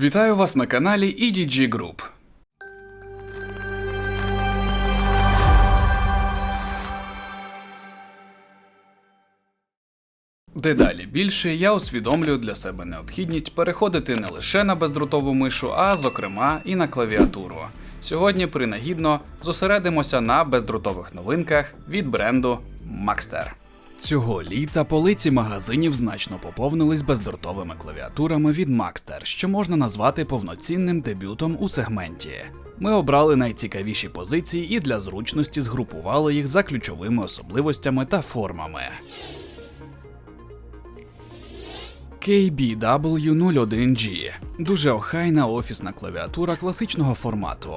Вітаю вас на каналі EDG Group. Дедалі більше я усвідомлюю для себе необхідність переходити не лише на бездротову мишу, а зокрема і на клавіатуру. Сьогодні принагідно зосередимося на бездротових новинках від бренду Maxter. Цього літа полиці магазинів значно поповнились бездротовими клавіатурами від Maxter, що можна назвати повноцінним дебютом у сегменті. Ми обрали найцікавіші позиції і для зручності згрупували їх за ключовими особливостями та формами. KBW01G дуже охайна офісна клавіатура класичного формату.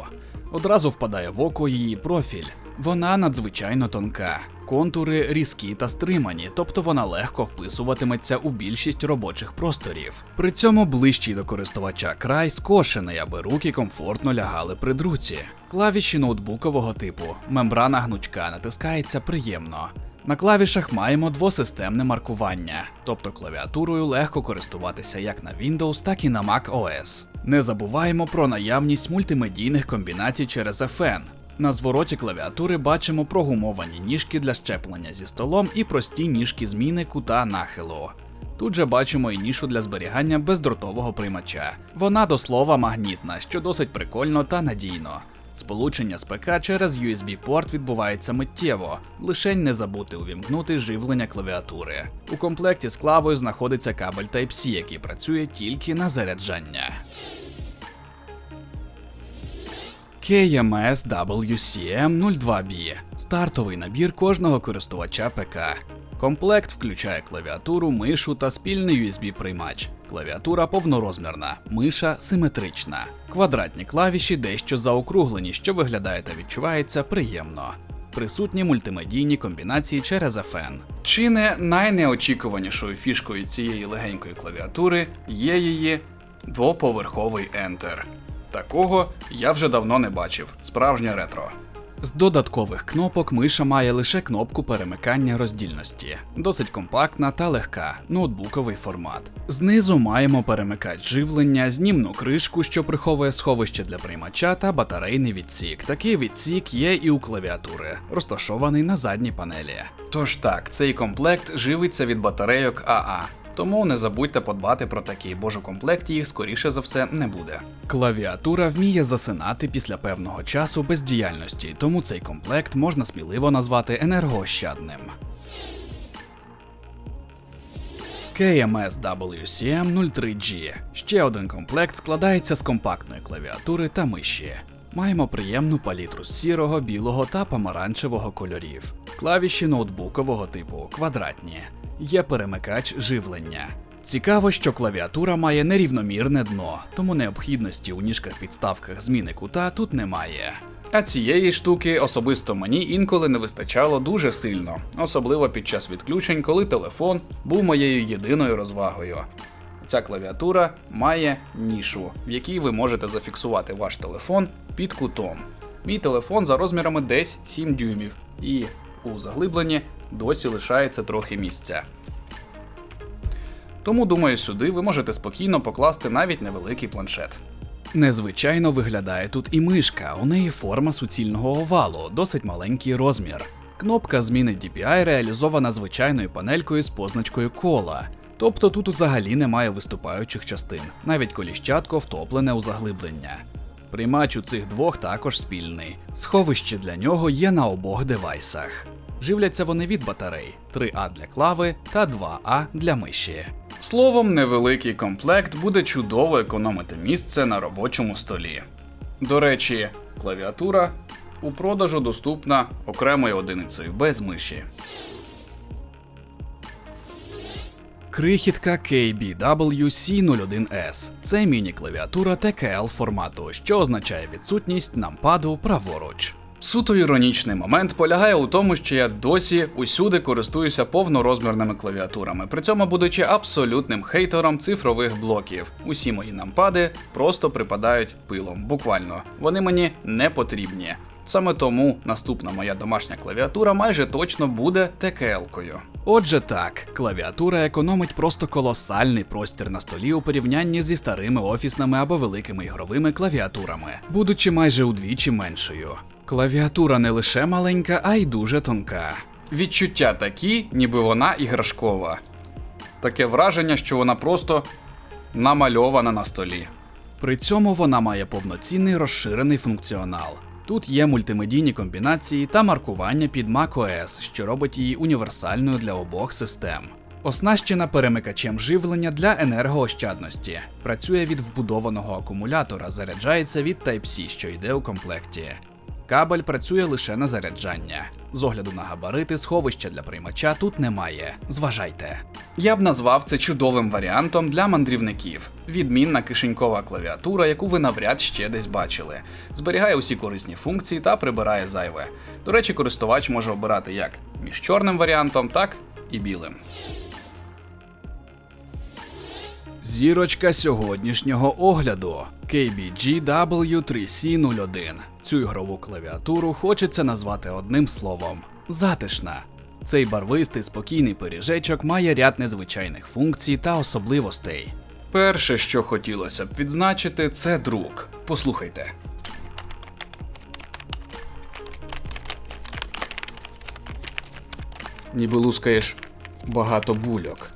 Одразу впадає в око її профіль. Вона надзвичайно тонка, контури різкі та стримані, тобто вона легко вписуватиметься у більшість робочих просторів. При цьому ближчий до користувача край скошений, аби руки комфортно лягали при друці. Клавіші ноутбукового типу, мембрана гнучка натискається приємно. На клавішах маємо двосистемне маркування, тобто клавіатурою легко користуватися як на Windows, так і на Mac OS. Не забуваємо про наявність мультимедійних комбінацій через FN. На звороті клавіатури бачимо прогумовані ніжки для щеплення зі столом і прості ніжки зміни кута нахилу. Тут же бачимо і нішу для зберігання бездротового приймача. Вона до слова магнітна, що досить прикольно та надійно. Сполучення з ПК через USB-порт відбувається миттєво, лишень не забути увімкнути живлення клавіатури. У комплекті з клавою знаходиться кабель Type-C, який працює тільки на заряджання. KMS WCM 02B стартовий набір кожного користувача ПК. Комплект включає клавіатуру, мишу та спільний USB-приймач. Клавіатура повнорозмірна, миша симетрична. Квадратні клавіші дещо заокруглені, що виглядає та відчувається приємно. Присутні мультимедійні комбінації через FN. Чи не найнеочікуванішою фішкою цієї легенької клавіатури є її двоповерховий Enter. Такого я вже давно не бачив. Справжнє ретро. З додаткових кнопок миша має лише кнопку перемикання роздільності, досить компактна та легка, ноутбуковий формат. Знизу маємо перемикач живлення, знімну кришку, що приховує сховище для приймача та батарейний відсік. Такий відсік є і у клавіатури, розташований на задній панелі. Тож так, цей комплект живиться від батарейок АА. Тому не забудьте подбати про такі, бо ж у комплекті їх скоріше за все не буде. Клавіатура вміє засинати після певного часу бездіяльності, тому цей комплект можна сміливо назвати енергоощадним. KMS WCM 03G. Ще один комплект складається з компактної клавіатури та миші. Маємо приємну палітру з сірого, білого та помаранчевого кольорів. Клавіші ноутбукового типу квадратні. Є перемикач живлення. Цікаво, що клавіатура має нерівномірне дно, тому необхідності у ніжках підставках зміни кута тут немає. А цієї штуки особисто мені інколи не вистачало дуже сильно, особливо під час відключень, коли телефон був моєю єдиною розвагою. Ця клавіатура має нішу, в якій ви можете зафіксувати ваш телефон під кутом. Мій телефон за розмірами десь 7 дюймів, і у заглибленні досі лишається трохи місця. Тому, думаю, сюди ви можете спокійно покласти навіть невеликий планшет. Незвичайно виглядає тут і мишка, у неї форма суцільного овалу, досить маленький розмір. Кнопка зміни DPI реалізована звичайною панелькою з позначкою кола. Тобто тут взагалі немає виступаючих частин, навіть коліщатко втоплене у заглиблення. Приймач у цих двох також спільний. Сховище для нього є на обох девайсах. Живляться вони від батарей 3А для клави та 2А для миші. Словом, невеликий комплект буде чудово економити місце на робочому столі. До речі, клавіатура у продажу доступна окремою одиницею без миші. Крихітка KBW-C01S. Це міні-клавіатура TKL формату, що означає відсутність нампаду праворуч. Суто іронічний момент полягає у тому, що я досі усюди користуюся повнорозмірними клавіатурами, при цьому будучи абсолютним хейтером цифрових блоків. Усі мої нампади просто припадають пилом, буквально. Вони мені не потрібні. Саме тому наступна моя домашня клавіатура майже точно буде ТКЛ-кою. Отже, так, клавіатура економить просто колосальний простір на столі у порівнянні зі старими офісними або великими ігровими клавіатурами, будучи майже удвічі меншою. Клавіатура не лише маленька, а й дуже тонка. Відчуття такі, ніби вона іграшкова. Таке враження, що вона просто намальована на столі. При цьому вона має повноцінний розширений функціонал. Тут є мультимедійні комбінації та маркування під macOS, що робить її універсальною для обох систем. Оснащена перемикачем живлення для енергоощадності. Працює від вбудованого акумулятора, заряджається від Type-C, що йде у комплекті. Кабель працює лише на заряджання. З огляду на габарити, сховища для приймача тут немає. Зважайте. Я б назвав це чудовим варіантом для мандрівників. Відмінна кишенькова клавіатура, яку ви навряд ще десь бачили. Зберігає усі корисні функції та прибирає зайве. До речі, користувач може обирати як між чорним варіантом, так і білим. Зірочка сьогоднішнього огляду KBG W3C01. Цю ігрову клавіатуру хочеться назвати одним словом затишна. Цей барвистий спокійний пиріжечок має ряд незвичайних функцій та особливостей. Перше, що хотілося б відзначити, це друк. Послухайте. Ніби лускаєш багато бульок.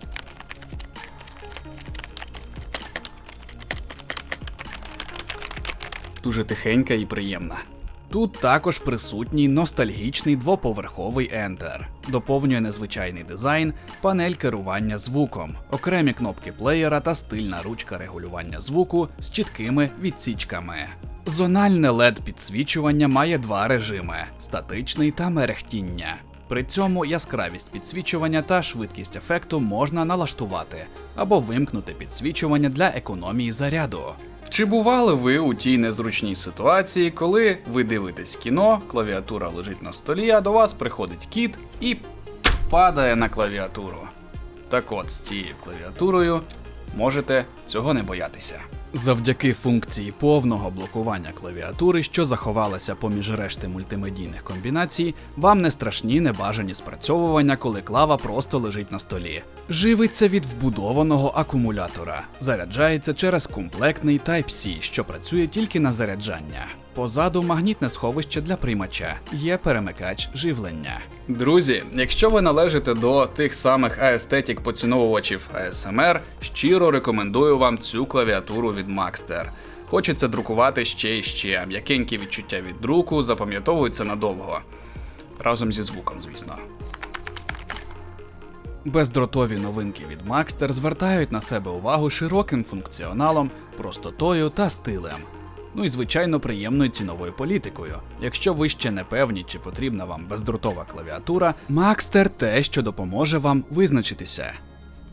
Дуже тихенька і приємна. Тут також присутній ностальгічний двоповерховий Enter. Доповнює незвичайний дизайн, панель керування звуком, окремі кнопки плеєра та стильна ручка регулювання звуку з чіткими відсічками. Зональне led підсвічування має два режими: статичний та мерехтіння. При цьому яскравість підсвічування та швидкість ефекту можна налаштувати або вимкнути підсвічування для економії заряду. Чи бували ви у тій незручній ситуації, коли ви дивитесь кіно, клавіатура лежить на столі, а до вас приходить кіт і падає на клавіатуру? Так от з цією клавіатурою можете цього не боятися. Завдяки функції повного блокування клавіатури, що заховалася поміж решти мультимедійних комбінацій, вам не страшні небажані спрацьовування, коли клава просто лежить на столі. Живиться від вбудованого акумулятора, заряджається через комплектний Type-C, що працює тільки на заряджання. Позаду магнітне сховище для приймача, є перемикач живлення. Друзі, якщо ви належите до тих самих аестетік поціновувачів ASMR, щиро рекомендую вам цю клавіатуру від Maxter. Хочеться друкувати ще і ще. М'якенькі відчуття від друку запам'ятовуються надовго. Разом зі звуком, звісно. Бездротові новинки від Maxter звертають на себе увагу широким функціоналом, простотою та стилем. Ну і звичайно приємною ціновою політикою. Якщо ви ще не певні, чи потрібна вам бездротова клавіатура, Maxter те, що допоможе вам визначитися.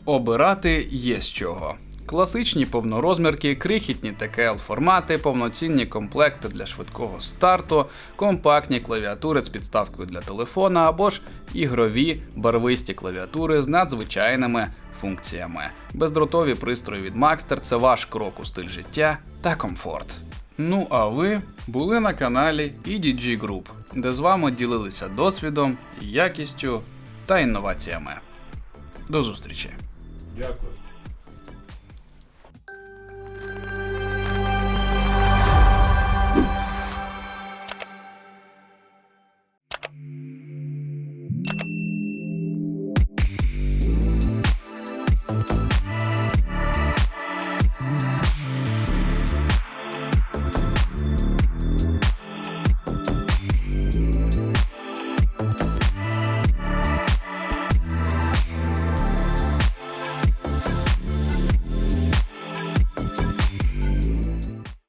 Обирати є з чого. Класичні повнорозмірки, крихітні ТКЛ формати, повноцінні комплекти для швидкого старту, компактні клавіатури з підставкою для телефона або ж ігрові барвисті клавіатури з надзвичайними функціями. Бездротові пристрої від Maxter – це ваш крок у стиль життя та комфорт. Ну а ви були на каналі EDG Group, де з вами ділилися досвідом, якістю та інноваціями. До зустрічі! Дякую.